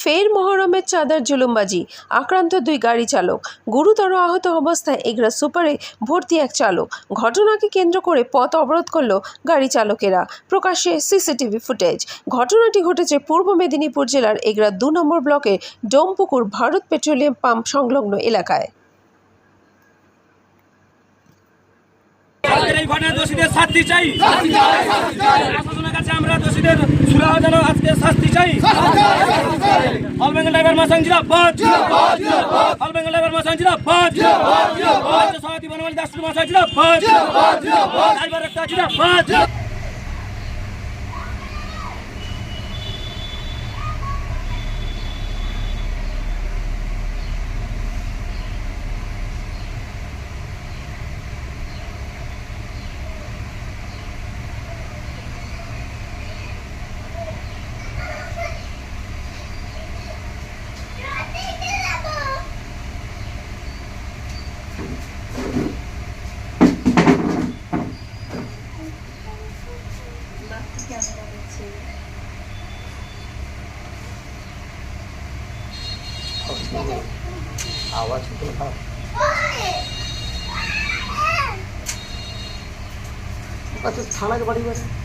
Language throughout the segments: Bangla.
ফের মহরমের চাঁদার জুলুমবাজি, আক্রান্ত দুই গাড়ি চালক। গুরুতর আহত অবস্থায় এগরা সুপারে ভর্তি এক চালক। ঘটনাকে কেন্দ্র করে পথ অবরোধ করল গাড়ি চালকেরা। প্রকাশ্যে সিসিটিভি ফুটেজ। ঘটনাটি ঘটেছে পূর্ব মেদিনীপুর জেলার এগরা দু নম্বর ব্লকের ডোমপুকুর ভারত পেট্রোলিয়াম পাম্প সংলগ্ন এলাকায়। আমরা দোষীদের সুরাহ যেন আজকে मसांग जिंदाबाद जिंदाबाद। जिंदाबाद ऑल बंगाल लेबर साथी बनवाली दास मसांग একটা জিরাবাদ আচ্ছা থানায় বাড়ি বাড়ি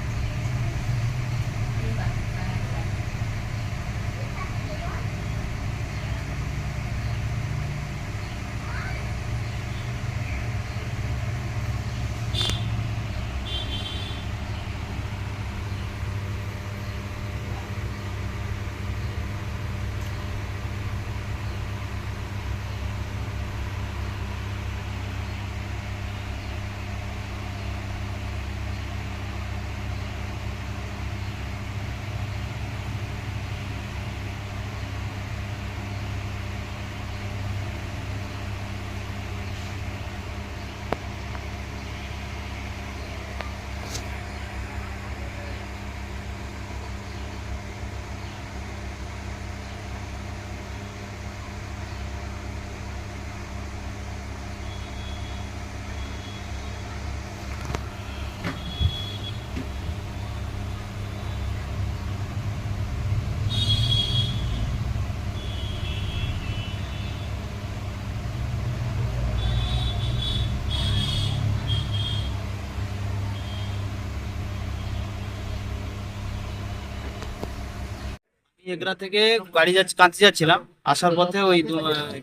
এগরা থেকে গাড়ি যাচ্ছে, কাঁদতে যাচ্ছিলাম। আসার পথে ওই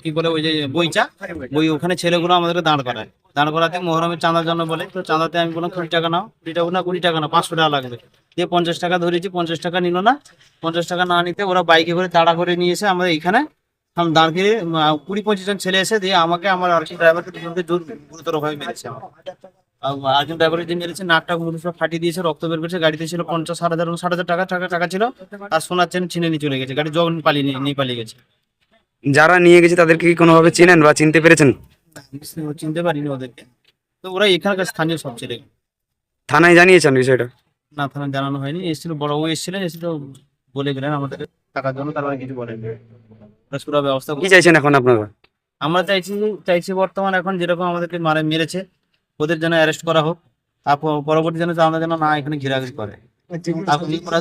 কি বলে ওই যে বইচা বই ওখানে ছেলেগুলো আমাদেরকে দাঁড় করায়। দাঁড় করাতে মোহরমের চাঁদার জন্য বলে, তো চাঁদাতে আমি বললাম কুড়ি টাকা নাও, কুড়ি টাকা না, কুড়ি টাকা না পাঁচশো টাকা লাগবে। দিয়ে পঞ্চাশ টাকা ধরেছি, পঞ্চাশ টাকা নিল না। পঞ্চাশ টাকা না নিতে ওরা বাইকে করে তাড়া করে নিয়ে এসে আমাদের এখানে আমি দাঁড় কুড়ি পঁচিশ জন ছেলে এসে দিয়ে আমাকে, আমার আরেকজন ড্রাইভারকে দুজনকে জোর গুরুতর ভাবে মেরেছে আমার আর একজন ড্রাইভারের যে মেরেছে নাকটা গুলো সব ফাটিয়ে দিয়েছে রক্ত বের করেছে গাড়িতে ছিল পঞ্চাশ ষাট হাজার ষাট হাজার টাকা টাকা টাকা ছিল আর সোনার চেন ছিনে নিয়ে চলে গেছে গাড়ি যখন পালিয়ে নিয়ে পালিয়ে গেছে। যারা নিয়ে গেছে তাদেরকে কি কোনোভাবে চেনেন বা চিনতে পেরেছেন? চিনতে পারিনি ওদেরকে। তো ওরা এখানকার স্থানীয় সব ছেলে। থানায় জানিয়েছেন বিষয়টা? না থানায় জানানো হয়নি। এসেছিল বড় ও এসেছিলেন এসে বলে গেলেন আমাদের টাকার জন্য তারপরে কিছু বলেন ব্যবস্থা কি চাইছেন এখন আপনারা? আমরা চাইছি চাইছি বর্তমান এখন যেরকম আমাদেরকে মারে মেরেছে ওদের যেন অ্যারেস্ট করা হোক। আর পরবর্তী যেন আমরা যেন না এখানে ঘেরাঘিরি করে।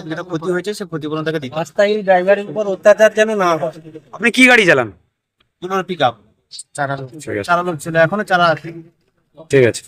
যেটা ক্ষতি হয়েছে সে ক্ষতিপূরণ তাকে দিতে রাস্তায় ড্রাইভারের উপর অত্যাচার যেন না হয়। আপনি কি গাড়ি চালান? পিক আপ চালানো ঠিক আছে। ছিল এখনও চালা আছে। ঠিক আছে।